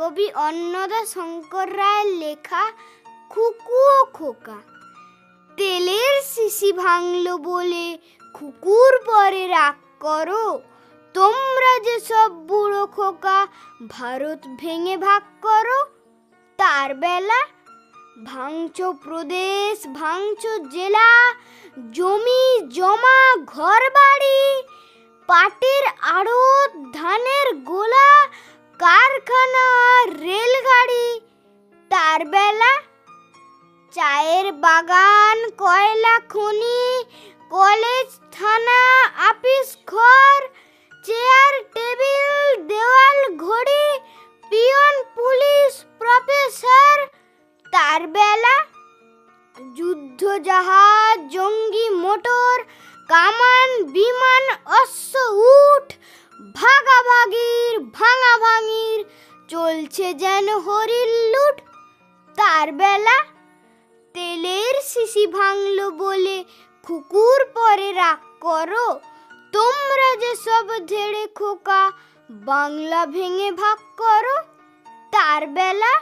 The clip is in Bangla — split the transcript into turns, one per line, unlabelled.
কবি অন্নদা শঙ্কর রায়ের লেখা খুকু ও খোকা। তেলের শিশি ভাঙলো বলে খুকুর পরে রাগ করো। তোমরা যে সব বুড়ো খোকা, ভারত ভেঙে ভাগ করো। তার বেলা ভাঙছো প্রদেশ, ভাঙছো জেলা, জমি জমা ঘর বাড়ি পাটের আড়ত, ধানের গোলা তার বেলা চায়ের বাগান, কয়লা খনি, কলেজ, থানা, আপিস ঘর, চেয়ার, টেবিল, দেওয়াল, ঘড়ি, পিয়ন, পুলিশ, প্রফেসর, তার বেলা যুদ্ধ জাহাজ, জঙ্গি মোটর, কামান, বিমান, অশ্ব উঠ, ভাগাভাগির, ভাঙাভাঙির, চলছে যেন হরির লুট। তার বেলা তেলের শিশি ভাঙল বলে খুকুর পরে রাগ করো। তোমরা যে সব ঝেড়ে খোকা, বাংলা ভেঙে ভাগ করো। তার বেলা